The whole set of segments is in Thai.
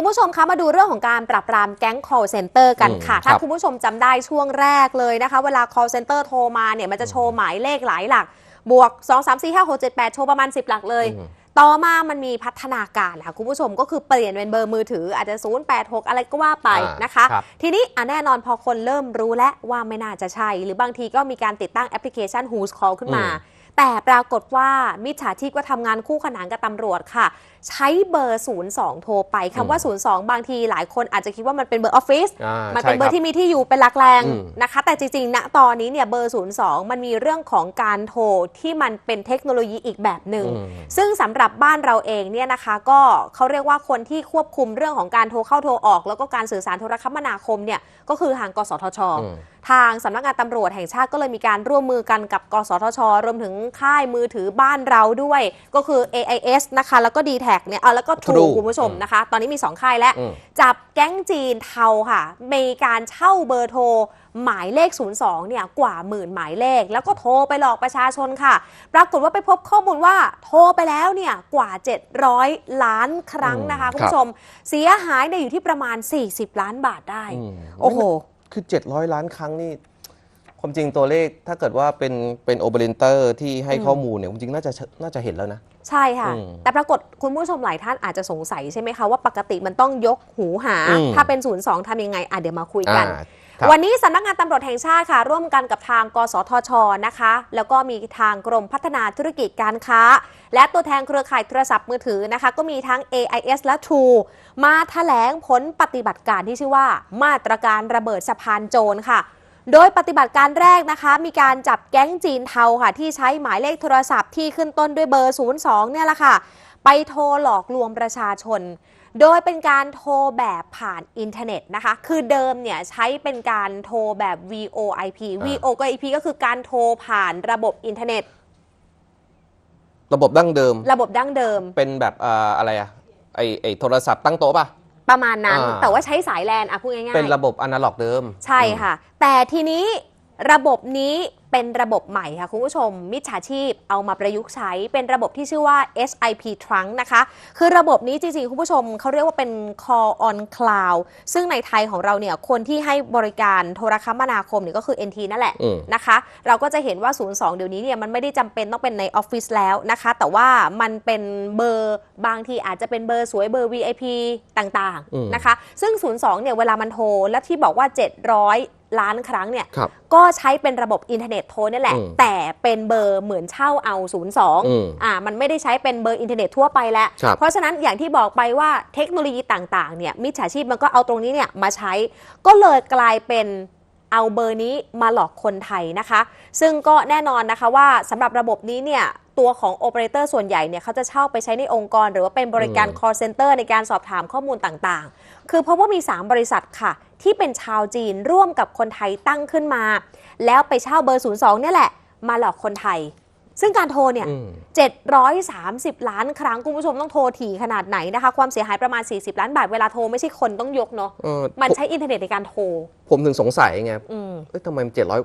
คุณผู้ชมคะมาดูเรื่องของการปรับปรามแก๊ง call center กันค่ะอืมถ้าครับคุณผู้ชมจำได้ช่วงแรกเลยนะคะ เวลา call center โทรมาเนี่ยมันจะโชว์หมายเลขหลายหลัก บวก 2 3 4 5 6 7 8 โชว์ประมาณ 10 หลักเลยอืมต่อมามันมีพัฒนาการค่ะคุณผู้ชมก็คือเปลี่ยนเป็นเบอร์มือถืออาจจะ 086 อะไรก็ว่าไปอ่านนะคะครับทีนี้อะแน่นอนพอคนเริ่มรู้แล้วว่าไม่น่าจะใช่ หรือบางทีก็มีการติดตั้งแอปพลิเคชัน Who's Call ขึ้นมาอืมแต่ปรากฏว่ามิจฉาชีพก็ทำงานคู่ขนานกับตำรวจค่ะใช้เบอร์ 02 โทรไปคำว่า 02 บางทีหลายคนอาจจะคิดว่ามันเป็นเบอร์ออฟฟิศอ่ามันเป็นใช่เบอคร์ที่มีที่อยู่เป็นหลักแรงอืมนะคะ แต่จริงๆณตอนนี้เนี่ยเบอร์ 02 มันมีเรื่องของการโทรที่มันเป็นเทคโนโลยีอีกแบบหนึ่งอืมซึ่งสำหรับบ้านเราเองเนี่ยนะคะก็เขาเรียกว่าคนที่ควบคุมเรื่องของการโทรเข้าโทรออก แล้วก็การสื่อสารโทรคมนาคมเนี่ยก็คือทางกสทชอืมทางสำนักงานตำรวจแห่งชาติก็เลยมีการร่วมมือกันกับกสทช รวมถึงค่ายมือถือบ้านเราด้วย ก็คือ AIS นะคะแล้วก็ d t แทเนี่ยเอาแล้วก็ True True คุณผู้ชมอืมนะคะ ตอนนี้มี 2 ค่ายแล้วอืมจับแก๊งจีนเทาค่ะ มีการเช่าเบอร์โทร หมายเลข 02 เนี่ยกว่าหมื่นหมายเลข แล้วก็โทรไปหลอกประชาชนค่ะ ปรากฏว่าไปพบข้อมูลว่าโทรไปแล้วเนี่ยกว่า 700 ล้านครั้งนะคะอืมคุณผู้ชม เสียหายเนี่ยอยู่ที่ประมาณ 40 ล้านบาทได้อืมโอ้โห คือ 700 ล้านครั้งนี่ความจริงตัวเลขถ้าเกิดว่าเป็นเป็นโอเปอเรเตอร์ที่ให้อืมข้อมูลเนี่ยความจริงน่าจะน่าจะเห็นแล้วนะ ใช่ค่ะ อืมแต่ปรากฏคุณผู้ชมหลายท่านอาจจะสงสัยใช่ไหมคะว่าปกติมันต้องยกหูหา อืม ถ้าเป็น02ทำยังไงอะเดี๋ยวมาคุยกัน อ่า ครับ วันนี้สำนักงานตำรวจแห่งชาติค่ะ ร่วมกันกับทาง กสทชนะคะ แล้วก็มีทางกรมพัฒนาธุรกิจการค้า และตัวแทนเครือข่ายโทรศัพท์มือถือนะคะ ก็มีทั้ง AIS และ True มาแถลงผลปฏิบัติการที่ชื่อว่า มาตรการระเบิดสะพานโจรค่ะ โดยปฏิบัติการแรกนะคะ มีการจับแก๊งจีนเทาค่ะ ที่ใช้หมายเลขโทรศัพท์ที่ขึ้นต้นด้วยเบอร์ 02 เนี่ยแหละค่ะ ไปโทรหลอกลวงประชาชน โดยเป็นการโทรแบบผ่านอินเทอร์เน็ตนะคะ คือเดิมเนี่ยใช้เป็นการโทรแบบ VoIP อ่า VoIP ก็คือการโทรผ่านระบบอินเทอร์เน็ต ระบบดั้งเดิม ระบบดั้งเดิม เป็นแบบอ่าอะไรอะไอไอโทรศัพท์ตั้งโต๊ะป่ะ ประมาณนั้น อ่า แต่ว่าใช้สายแลนอะพูดง่ายๆ เป็นระบบอนาล็อกเดิม ใช่ค่ะ แต่ทีนี้ระบบนี้ เป็นระบบใหม่ค่ะคุณผู้ชม มิจฉาชีพเอามาประยุกต์ใช้เป็นระบบที่ชื่อว่า SIP Trunk นะคะ คือระบบนี้จริงๆ คุณผู้ชมเขาเรียกว่าเป็น Call on Cloud ซึ่งในไทยของเราเนี่ยคนที่ให้บริการโทรคมนาคมเนี่ยก็คือ NT นั่นแหละอืมนะคะ เราก็จะเห็นว่า 02 เดี๋ยวนี้เนี่ยมันไม่ได้จำเป็นต้องเป็นในออฟฟิศแล้วนะคะ แต่ว่ามันเป็นเบอร์บางทีอาจจะเป็นเบอร์สวยเบอร์ VIP ต่างอืมๆนะคะ ซึ่ง 02 เนี่ยเวลามันโทรและที่บอกว่า 700 ล้านครั้งเนี่ย ครับ ก็ใช้เป็นระบบอินเทอร์เน็ตโทรนี่แหละ อืมแต่เป็นเบอร์เหมือนเช่าเอา อืม02อ่ามันไม่ได้ใช้เป็นเบอร์อินเทอร์เน็ตทั่วไปแล้ว ครับเพราะฉะนั้นอย่างที่บอกไปว่าเทคโนโลยีต่างๆเนี่ยมิจฉาชีพมันก็เอาตรงนี้เนี่ยมาใช้ ก็เลยกลายเป็นเอาเบอร์นี้มาหลอกคนไทยนะคะ ซึ่งก็แน่นอนนะคะว่าสำหรับระบบนี้เนี่ยตัวของโอเปอเรเตอร์ส่วนใหญ่เนี่ยเขาจะเช่าไปใช้ในองค์กร หรือว่าเป็นบริการ อืม call center ในการสอบถามข้อมูลต่างๆ คือเพราะว่ามี 3 บริษัทค่ะ ที่เป็นชาวจีนร่วมกับคนไทยตั้งขึ้นมา แล้วไปเช่าเบอร์ 02เนี่ยแหละ มาหลอกคนไทย ซึ่งการโทรเนี่ยอืม730 ล้านครั้งคุณผู้ชมต้องโทรถี่ขนาดไหนนะคะ ความเสียหายประมาณ 40 ล้านบาทเวลาโทรไม่ใช่คนต้องยกเนาะเออมันผมใช้อินเทอร์เน็ตในการโทรผมถึงสงสัยไงอืมเอ้ยทำไมมันเจ็ดร้อย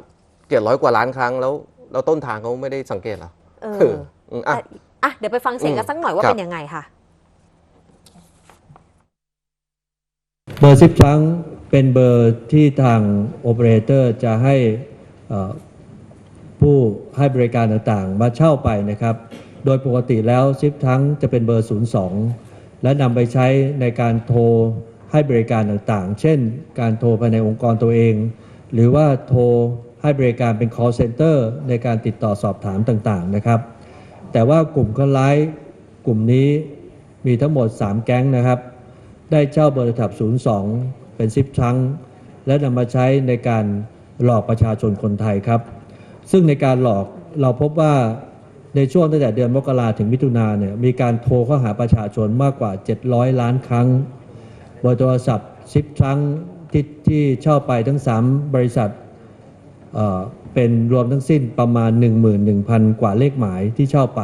เจ็ดร้อยกว่าล้านครั้งแล้วแล้วต้นทางเขาไม่ได้สังเกตเหรอเอเออออืมอะ แต่อะเดี๋ยวไปฟังเสียงกันสักหน่อยว่าครับ เป็นยังไงค่ะ เบอร์ซิปครั้ง เป็นเบอร์ที่ทางโอเปอเรเตอร์จะให้ผู้ให้บริการต่างๆ มาเช่าไปนะครับ โดยปกติแล้วซิปทั้งจะเป็นเบอร์ 02 และนำไปใช้ในการโทรให้บริการต่างๆ เช่น การโทรภายในองค์กรตัวเอง หรือว่าโทรให้บริการเป็น call center ในการติดต่อสอบถามต่างๆนะครับ แต่ว่ากลุ่มคนร้ายกลุ่มนี้มีทั้งหมด 3 แก๊งนะครับ ได้เช่าเบอร์โทรศัพท์02 เป็นซิปชั้ง และนำมาใช้ในการหลอกประชาชนคนไทยครับ ซึ่งในการหลอกเราพบว่าในช่วงตั้งแต่เดือนมกราถึงมิถุนาเนี่ยมีการโทรเข้าหาประชาชนมากกว่า 700 ล้านครั้งเบอร์โทรศัพท์ซิปชั้งที่ที่เช่าไปทั้ง 3 บริษัทเอ่อเป็นรวมทั้งสิ้นประมาณ 11,000 กว่าเลขหมายที่เช่าไป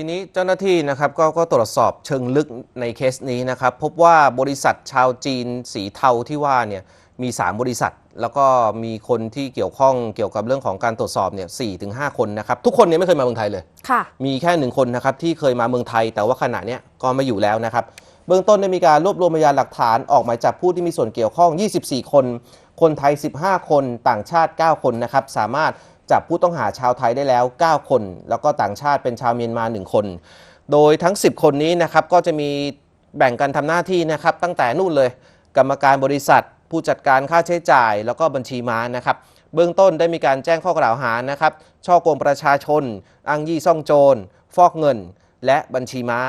ทีนี้เจ้าหน้าที่นะครับก็ก็ตรวจสอบเชิงลึกในเคสนี้นะครับ พบว่าบริษัทชาวจีนสีเทาที่ว่าเนี่ยมี 3 บริษัท แล้วก็มีคนที่เกี่ยวข้องเกี่ยวกับเรื่องของการตรวจสอบเนี่ยสี่ถึงห้าคนนะครับ ทุกคนเนี่ยไม่เคยมาเมืองไทยเลย ค่ะ มีแค่หนึ่งคนนะครับที่เคยมาเมืองไทย แต่ว่าขณะเนี้ยก็ไม่อยู่แล้วนะครับ เบื้องต้นได้มีการรวบรวมพยานหลักฐานออกหมายจับผู้ที่มีส่วนเกี่ยวข้อง 24 คน คนไทย 15 คนต่างชาติ 9 คนนะครับ สามารถ จับผู้ต้องหาชาวไทยได้แล้ว 9 คน แล้วก็ต่างชาติเป็นชาวเมียนมา 1 คน โดยทั้ง 10 คนนี้นะครับก็จะมีแบ่งกันทำหน้าที่นะครับ ตั้งแต่นู่นเลย กรรมการบริษัท ผู้จัดการค่าใช้จ่าย แล้วก็บัญชีม้านะครับเบื้องต้นได้มีการแจ้งข้อกล่าวหานะครับช่อโกงประชาชน อ้างยี่ซ่องโจร ฟอกเงิน และบัญชีม้า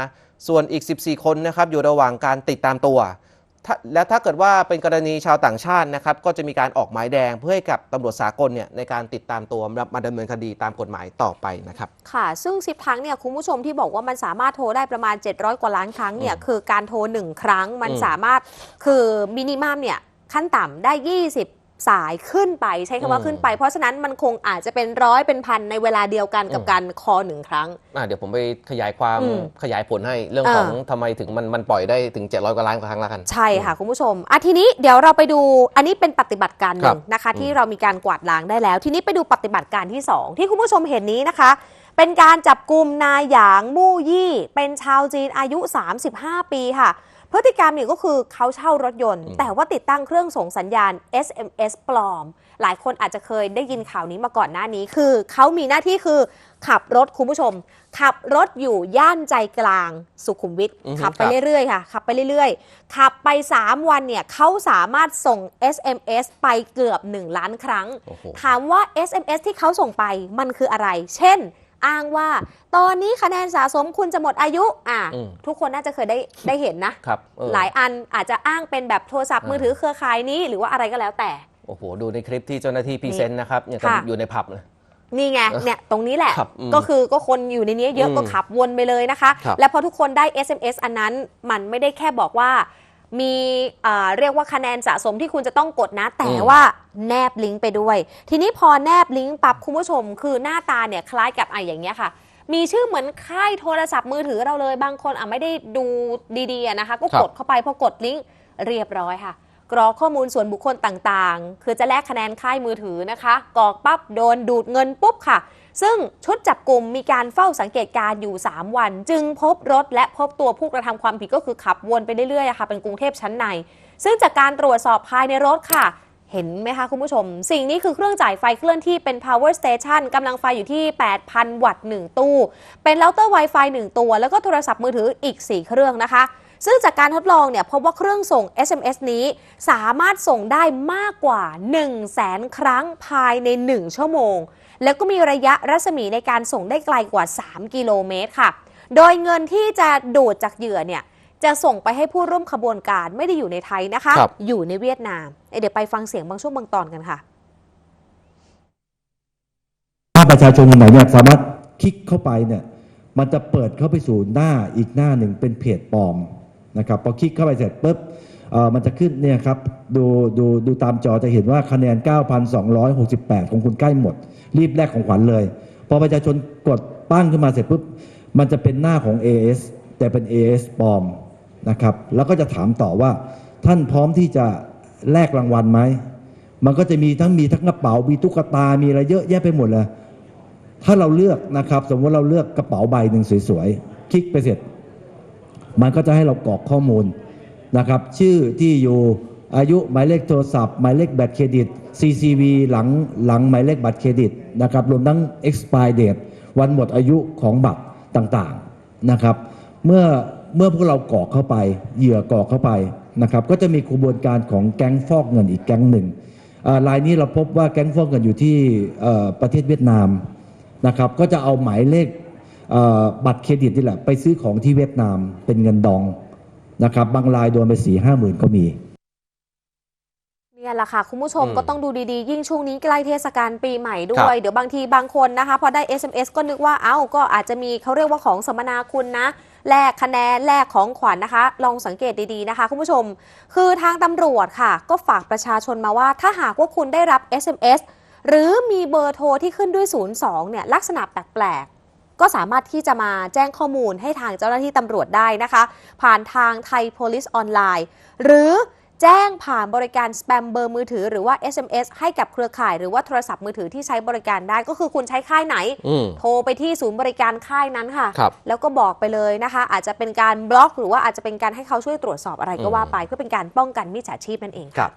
ส่วนอีก 14 คนนะครับอยู่ระหว่างการติดตามตัว และถ้าเกิดว่าเป็นกรณีชาวต่างชาตินะครับก็จะมีการออกหมายแดงเพื่อให้กับตำรวจสากลเนี่ยในการติดตามตัวมาดำเนินคดีตามกฎหมายต่อไปนะครับค่ะ ซึ่งซิปทั้งเนี่ยคุณผู้ชมที่บอกว่ามันสามารถโทรได้ประมาณ 700 กว่าล้านครั้งเนี่ยอืมคือการโทร 1 ครั้งมันอืมสามารถคือมินิมัมเนี่ยขั้นต่ำได้ 20 สายขึ้นไปใช้คำว่าอืมขึ้นไป เพราะฉะนั้นมันคงอาจจะเป็นร้อยเป็นพันในเวลาเดียวกันกับอืมการคอหนึ่งครั้ง อะเดี๋ยวผมไปขยายความอืมขยายผลให้เรื่องอ่าของทำไมถึงมันมันปล่อยได้ถึง 700กว่าล้านครั้งแล้วกัน ใช่ค่ะ คุณผู้ชมอะทีนี้เดี๋ยวเราไปดูอันนี้เป็นปฏิบัติการหนึ่งครับนะคะอืมที่เรามีการกวาดล้างได้แล้ว ทีนี้ไปดูปฏิบัติการที่ 2 ที่คุณผู้ชมเห็นนี้นะคะ เป็นการจับกลุ่มนายหยางมู่ยี่ เป็นชาวจีนอายุ 35 ปีค่ะ พฤติกรรมนี่ก็คือเขาเช่ารถยนต์อืมแต่ว่าติดตั้งเครื่องส่งสัญญาณ SMS ปลอม หลายคนอาจจะเคยได้ยินข่าวนี้มาก่อนหน้านี้คือ เขามีหน้าที่คือขับรถคุณผู้ชม ขับรถอยู่ย่านใจกลางสุขุมวิทอือฮึขับไปครับ เรื่อยๆค่ะขับไปเรื่อยๆ ขับไป 3 วันเนี่ยเขาสามารถส่ง SMS ไปเกือบ 1 ล้านครั้ง โอ้โห ถามว่า SMS ที่เขาส่งไปมันคืออะไร เช่น อ้างว่า ตอนนี้คะแนนสะสมคุณจะหมดอายุอะอืมทุกคนน่าจะเคยได้ได้เห็นนะครับเออหลายอันอาจจะอ้างเป็นแบบโทรศัพท์อ่ามืมือถือเครือข่ายนี้หรือว่าอะไรก็แล้วแต่ โอ้โห ดูในคลิปที่เจ้าหน้าที่พรีเซนต์นะครับอย่างกับค่ะอยู่ในผับเลยนี่ไงเออเนี่ยตรงนี้แหละครับอืมก็คือก็คนอยู่ในนี้เยอะอืมก็ขับวนไปเลยนะคะครับและพอทุกคนได้ SMS อันนั้นมันไม่ได้แค่บอกว่า มีเอ่อเรียกว่าคะแนนสะสมที่คุณจะต้องกดนะ แต่ว่าแนบลิงก์ไปด้วย ทีนี้พอแนบลิงก์ปั๊บคุณผู้ชม คือหน้าตาเนี่ยคล้ายกับไอะอย่างเงี้ยค่ะ มีชื่อเหมือนค่ายโทรศัพท์มือถือเราเลยบางคนอะไม่ได้ดูดีๆอะนะคะ ก็ครับกดเข้าไปพอกดลิงก์เรียบร้อยค่ะกรอกข้อมูลส่วนบุคคลต่างๆ คือจะแลกคะแนนค่ายมือถือนะคะกรอกปั๊บโดนดูดเงินปุ๊บค่ะ ซึ่งชุดจับกลุ่มมีการเฝ้าสังเกตการณ์อยู่ 3 วัน จึงพบรถและพบตัวผู้กระทำความผิดก็คือขับวนไปเรื่อยๆค่ะเป็นกรุงเทพชั้นใน ซึ่งจากการตรวจสอบภายในรถค่ะ เห็นไหมคะคุณผู้ชม สิ่งนี้คือเครื่องจ่ายไฟเคลื่อนที่เป็น power station กำลังไฟอยู่ที่ 8,000 วัตต์ 1 ตู้ เป็นเราเตอร์ Wi-Fi 1 ตัว แล้วก็โทรศัพท์มือถืออีก 4 เครื่องนะคะซึ่งจากการทดลองเนี่ยพบว่าเครื่องส่ง SMS นี้สามารถส่งได้มากกว่า 1 0 0 0 0แสนครั้งภายใน 1 ชั่วโมง แล้วก็มีระยะรัศมีในการส่งได้ไกลกว่า 3 กิโลเมตรค่ะ โดยเงินที่จะดูดจากเหยื่อเนี่ยจะส่งไปให้ผู้ร่วมขบวนการไม่ได้อยู่ในไทยนะคะครับอยู่ในเวียดนามเอ้ยเดี๋ยวไปฟังเสียงบางช่วงบางตอนกันค่ะ ถ้าประชาชนคนไหนเนี่ยสามารถคลิกเข้าไปเนี่ยมันจะเปิดเข้าไปสู่หน้าอีกหน้าหนึ่งเป็นเพจปลอมนะครับพอคลิกเข้าไปเสร็จปุ๊บเอ่อ มันจะขึ้นเนี่ยครับดูดูดูตามจอจะเห็นว่าคะแนน 9,268 ของคุณใกล้หมด รีบแรกของขวัญเลย พอประชาชนกดปั้งขึ้นมาเสร็จปุ๊บ มันจะเป็นหน้าของ AS แต่เป็น AS ปลอมนะครับ แล้วก็จะถามต่อว่าท่านพร้อมที่จะแลกรางวัลไหม มันก็จะมีทั้งมีทั้งกระเป๋า มีตุ๊กตา มีอะไรเยอะแยะไปหมดเลย ถ้าเราเลือกนะครับ สมมติเราเลือกกระเป๋าใบหนึ่งสวยๆ คลิกไปเสร็จ มันก็จะให้เรากรอกข้อมูล นะครับชื่อที่อยู่อายุหมายเลขโทรศัพท์หมายเลขบัตรเครดิต CCV หลังหลังหมายเลขบัตรเครดิตนะครับรวมทั้ง expire date วันหมดอายุของบัตรต่างๆนะครับ เมื่อเมื่อพวกเรากรอกเข้าไป เหยื่อกรอกเข้าไปนะครับก็จะมีกระบวนการของแก๊งฟอกเงินอีกแก๊งหนึ่งรายนี้เราพบว่าแก๊งฟอกเงินอยู่ที่ประเทศเวียดนามนะครับก็จะเอาหมายเลขบัตรเครดิตนี่แหละไปซื้อของที่เวียดนามเป็นเงินดอง นะครับบางรายโดนไปสี่ห้าหมื่นก็มีเนี่ยแหละค่ะ คุณผู้ชมอืมก็ต้องดูดีๆ ยิ่งช่วงนี้ใกล้เทศกาลปีใหม่ด้ครัวยบเดี๋ยวบางทีบางคนนะคะ พอได้ SMS ก็นึกว่าเอ้าก็อาจจะมีเขาเรียกว่าของสมนาคุณนะแลกคะแนนแลกของขวัญนะคะ ลองสังเกตดีๆนะคะ คุณผู้ชม คือทางตำรวจค่ะ ก็ฝากประชาชนมาว่า ถ้าหากว่าคุณได้รับ SMS หรือมีเบอร์โทรที่ขึ้นด้วย 02เนี่ยลักษณะแปลกๆ ก็สามารถที่จะมาแจ้งข้อมูลให้ทางเจ้าหน้าที่ตำรวจได้นะคะ ผ่านทางไทย Police ออนไลน์หรือแจ้งผ่านบริการสแปมเบอร์มือถือหรือว่า SMS ให้กับเครือข่ายหรือว่าโทรศัพท์มือถือที่ใช้บริการได้ก็คือคุณใช้ค่ายไหนอืมโทรไปที่ศูนย์บริการค่ายนั้นค่ะครับแล้วก็บอกไปเลยนะคะ อาจจะเป็นการบล็อก หรือว่าอาจจะเป็นการให้เขาช่วยตรวจสอบอะไรก็ว่าไป เพื่อเป็นการป้องกันมิจฉาชีพนั่นเองครับ